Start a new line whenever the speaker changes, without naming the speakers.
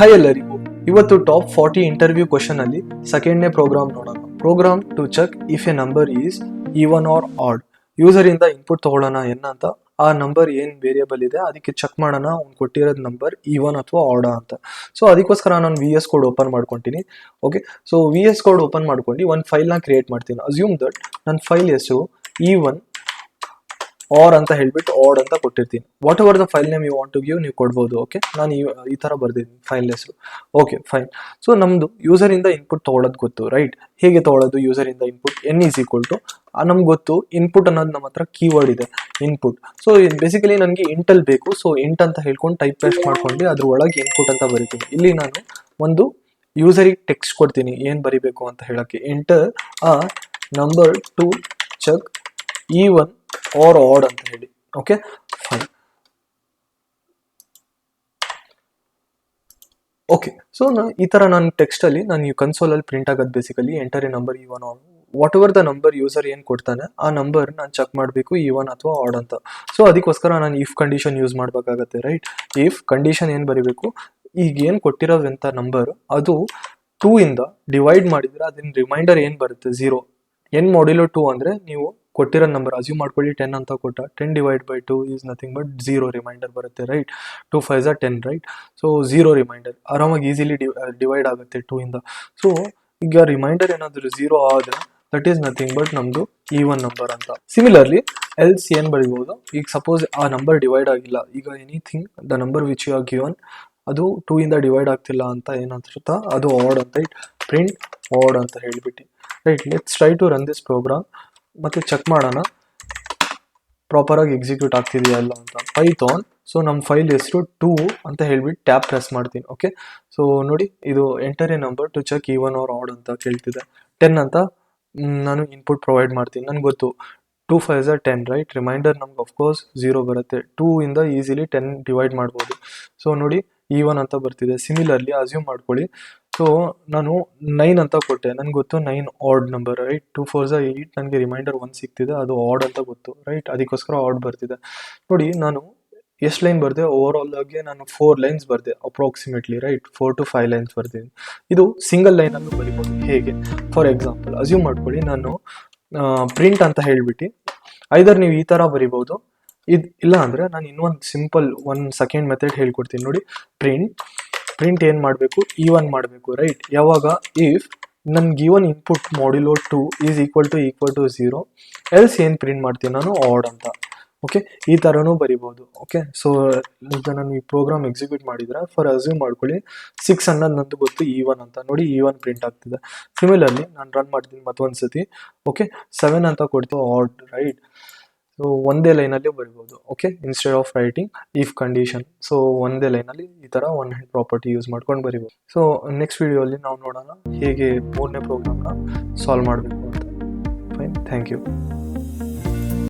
Hi ಎಲ್ಲರಿಗೂ. ಇವತ್ತು top forty interview question ಅಲ್ಲಿ ಸೆಕೆಂಡ್ನೇ ಪ್ರೋಗ್ರಾಮ್ ನೋಡೋಣ. Program to check if a number is even or odd user ಇಂದ ಇನ್ಪುಟ್ ತಗೊಳ್ಳೋಣ ಏನಂತ ಆ ನಂಬರ್ ಏನ್ ವೇರಿಯಬಲ್ ಇದೆ, ಅದಕ್ಕೆ ಚೆಕ್ ಮಾಡೋಣ, ಅವ್ನು ಕೊಟ್ಟಿರೋದು ನಂಬರ್ ಈವನ್ ಅಥವಾ ಆಡ ಅಂತ. ಸೊ ಅದಕ್ಕೋಸ್ಕರ ನಾನು ವಿ ಎಸ್ ಕೋಡ್ ಓಪನ್ ಮಾಡ್ಕೊತೀನಿ. Okay so V S code open ಮಾಡ್ಕೊಂಡು ಒಂದು ಫೈಲ್ನ ಕ್ರಿಯೇಟ್ ಮಾಡ್ತೀನಿ. ಅಸ್ಯೂಮ್ ದಟ್ ನನ್ನ ಫೈಲ್ ಹೆಸರು ಈ ಒನ್ ಆರ್ ಅಂತ ಹೇಳ್ಬಿಟ್ಟು ಆಡ್ ಅಂತ ಕೊಟ್ಟಿರ್ತೀನಿ. Whatever the file name you want to give ನೀವು ಕೊಡ್ಬೋದು ಓಕೆ ನಾನು ಈ ತರ ಬರ್ದಿದ್ದೀನಿ ಫೈಲ್ ಹೆಸರು. ಓಕೆ ಫೈನ್ ಸೊ ನಮ್ಮದು ಯೂಸರಿಂದ ಇನ್ಪುಟ್ ತೊಗೊಳೋದು ಗೊತ್ತು ರೈಟ್ ಹೇಗೆ user ಯೂಸರಿಂದ input n is equal to ನಮ್ಗೆ ಗೊತ್ತು ಇನ್ಪುಟ್ ಅನ್ನೋದು ನಮ್ಮ ಹತ್ರ ಕೀವರ್ಡ್ ಇದೆ ಇನ್ಪುಟ್ ಸೊ ಬೇಸಿಕಲಿ ನನಗೆ ಇಂಟಲ್ ಬೇಕು ಸೊ ಇಂಟ್ ಅಂತ ಹೇಳ್ಕೊಂಡು ಟೈಪ್ ಪೇಸ್ಟ್ ಮಾಡ್ಕೊಂಡು ಅದ್ರ ಒಳಗೆ ಇನ್ಪುಟ್ ಅಂತ ಬರಿತೀನಿ. ಇಲ್ಲಿ ನಾನು ಒಂದು ಯೂಸರಿಗೆ ಟೆಕ್ಸ್ಟ್ ಕೊಡ್ತೀನಿ, ಏನು ಬರಿಬೇಕು ಅಂತ ಹೇಳೋಕ್ಕೆ. Enter a number to check even or odd ಅಂತ ಹೇಳಿ. ಓಕೆ ಫೈನ್ ಓಕೆ ಸೊ ನಾ, ಈ ಥರ ನಾನು ಟೆಕ್ಸ್ಟಲ್ಲಿ ನಾನು ಈ ಕನ್ಸೋಲಲ್ಲಿ ಪ್ರಿಂಟ್ ಆಗೋದು basically enter a number one on whatever the number user ಏನು ಕೊಡ್ತಾನೆ, ಆ ನಂಬರ್ ನಾನು ಚೆಕ್ ಮಾಡಬೇಕು ಈ ಒನ್ ಅಥವಾ ಆಡ್ ಅಂತ. ಸೊ ಅದಕ್ಕೋಸ್ಕರ ನಾನು ಇಫ್ ಕಂಡೀಷನ್ ಯೂಸ್ ಮಾಡಬೇಕಾಗತ್ತೆ ರೈಟ್ ಇಫ್ ಕಂಡೀಷನ್ ಏನು ಬರೀಬೇಕು, ಈಗ ಏನು ಕೊಟ್ಟಿರೋದಂಥ ನಂಬರ್ ಅದು ಟೂ ಇಂದ ಡಿವೈಡ್ ಮಾಡಿದ್ರೆ ಅದನ್ನ ರಿಮೈಂಡರ್ ಏನು ಬರುತ್ತೆ? ಝೀರೋ ಎನ್ ಮಾಡಿಲೋ ಟೂ ಅಂದರೆ ನೀವು ಕೊಟ್ಟಿರೋ ನಂಬರ್ ಅಸ್ಯೂಮ್ ಮಾಡ್ಕೊಳ್ಳಿ ಟೆನ್ ಅಂತ ಕೊಟ್ಟ. Ten divide by two is nothing but zero remainder ಬರುತ್ತೆ right two five za ten right so zero remainder ಆರಾಮಾಗಿ ಈಸಿಲಿ ಡಿವೈಡ್ ಆಗುತ್ತೆ ಟೂ ಇಂದ. ಸೊ ಈಗ ರಿಮೈಂಡರ್ ಏನಾದರೂ ಝೀರೋ ಆದರೆ ದಟ್ ಈಸ್ ನಥಿಂಗ್ ಬಟ್ ನಮ್ದು ಈ ಒನ್ ನಂಬರ್ ಅಂತ. ಸಿಮಿಲರ್ಲಿ ಎಲ್ಸ್ ಏನು ಬರಿಬೋದು? ಈಗ ಸಪೋಸ್ ಆ ನಂಬರ್ ಡಿವೈಡ್ ಆಗಿಲ್ಲ. ಈಗ anything the number which you are given ಅದು ಟೂ ಇಂದ ಡಿವೈಡ್ ಆಗ್ತಿಲ್ಲ ಅಂತ ಏನಂತ ಅದು ಆಡ್ ಅಂತ ರೈಟ್ ಪ್ರಿಂಟ್ ಆಡ್ ಅಂತ ಹೇಳಿಬಿಟ್ಟು. Right let's try to run this program ಮತ್ತೆ ಚೆಕ್ ಮಾಡೋಣ. ಪ್ರಾಪರಾಗಿ ಎಕ್ಸಿಕ್ಯೂಟ್ ಆಗ್ತಿದೆಯಾ ಇಲ್ಲ ಅಂತ. ಪೈಥಾನ್ ಸೊ ನಮ್ಮ ಫೈಲ್ ಹೆಸರು ಟೂ ಅಂತ ಹೇಳ್ಬಿಟ್ಟು ಟ್ಯಾಪ್ ಪ್ರೆಸ್ ಮಾಡ್ತೀನಿ ಓಕೆ ಸೊ ನೋಡಿ, ಇದು enter a number to check even or odd ಅಂತ ಕೇಳ್ತಿದೆ. ಟೆನ್ ಅಂತ ನಾನು ಇನ್ಪುಟ್ ಪ್ರೊವೈಡ್ ಮಾಡ್ತೀನಿ. ನನಗೆ ಗೊತ್ತು two five za ten right remainder ನಮ್ಗೆ ಅಫ್ಕೋರ್ಸ್ ಝೀರೋ ಬರುತ್ತೆ. ಟೂ ಇಂದ ಈಸಿಲಿ ಟೆನ್ ಡಿವೈಡ್ ಮಾಡ್ಬೋದು. ಸೊ ನೋಡಿ ಈವನ್ ಅಂತ ಬರ್ತಿದೆ. ಸಿಮಿಲರ್ಲಿ ಅಸ್ಯೂಮ್ ಮಾಡ್ಕೊಳ್ಳಿ. ಸೊ ನಾನು ನೈನ್ ಅಂತ ಕೊಟ್ಟೆ. ನನಗೆ ಗೊತ್ತು nine odd number right two four za eight ನನಗೆ ರಿಮೈಂಡರ್ ಒಂದು ಸಿಗ್ತಿದೆ. ಅದು ಆಡ್ ಅಂತ ಗೊತ್ತು ರೈಟ್ ಅದಕ್ಕೋಸ್ಕರ ಆಡ್ ಬರ್ತಿದೆ. ನೋಡಿ, ನಾನು ಎಷ್ಟು ಲೈನ್ ಬರ್ದೆ? ಓವರ್ ಆಲ್ ಆಗಿ ನಾನು ಫೋರ್ ಲೈನ್ಸ್ ಬರ್ದೆ approximately right four to five lines ಬರ್ತೀನಿ ಇದು ಸಿಂಗಲ್ ಲೈನಲ್ಲೂ ಬರಿಬೋದು. ಹೇಗೆ? ಫಾರ್ ಎಕ್ಸಾಂಪಲ್ ಅಸ್ಯೂಮ್ ಮಾಡ್ಕೊಳ್ಳಿ. ನಾನು ಪ್ರಿಂಟ್ ಅಂತ ಹೇಳ್ಬಿಟ್ಟು ಐದರ್ ನೀವು ಈ ಥರ ಬರಿಬೋದು. ಇದು, ಇಲ್ಲ ಅಂದರೆ ನಾನು ಇನ್ನೊಂದು ಸಿಂಪಲ್ ಒಂದು ಸೆಕೆಂಡ್ ಮೆಥಡ್ ಹೇಳ್ಕೊಡ್ತೀನಿ. ನೋಡಿ ಪ್ರಿಂಟ್ ಪ್ರಿಂಟ್ ಏನು ಮಾಡಬೇಕು? ಈವನ್ ಮಾಡಬೇಕು ರೈಟ್ ಯಾವಾಗ? ಇಫ್ ನನ್ಗೆ one input modulo two is equal to equal to zero else ಏನು ಪ್ರಿಂಟ್ ಮಾಡ್ತೀನಿ ನಾನು? ಆಡ್ ಅಂತ. ಓಕೆ ಈ ಥರನೂ ಬರಿಬೋದು. ಓಕೆ ಸೊ ಈಗ ನಾನು ಈ ಪ್ರೋಗ್ರಾಮ್ ಎಕ್ಸಿಕ್ಯೂಟ್ ಮಾಡಿದ್ರೆ ಫಾರ್ ಅಸ್ಯೂಮ್ ಮಾಡ್ಕೊಳ್ಳಿ ಸಿಕ್ಸ್ ಅನ್ನೋದು ನಂದು ಗೊತ್ತು ಇ ಒನ್ ಅಂತ. ನೋಡಿ ಇ ಒನ್ ಪ್ರಿಂಟ್ ಆಗ್ತಿದೆ. ಸಿಮಿಲರ್ಲಿ ನಾನು ರನ್ ಮಾಡ್ತೀನಿ ಮತ್ತೊಂದು ಸತಿ ಓಕೆ ಸೆವೆನ್ ಅಂತ ಕೊಡ್ತು ಆಡ್ ರೈಟ್ ಸೊ ಒಂದೇ ಲೈನಲ್ಲಿ ಬರಿಬೋದು. Okay instead of writing if condition so ಒಂದೇ ಲೈನಲ್ಲಿ ಈ ಥರ ಒನ್ ಹ್ಯಾಂಡ್ ಪ್ರಾಪರ್ಟಿ ಯೂಸ್ ಮಾಡ್ಕೊಂಡು ಬರಿಬೋದು. ಸೊ ನೆಕ್ಸ್ಟ್ ವಿಡಿಯೋಲಿ ನಾವು ನೋಡೋಣ ಹೇಗೆ ಮೂರನೇ ಪ್ರೋಗ್ರಾಮ್ನ ಸಾಲ್ವ್ ಮಾಡಬೇಕು ಅಂತ. Fine thank you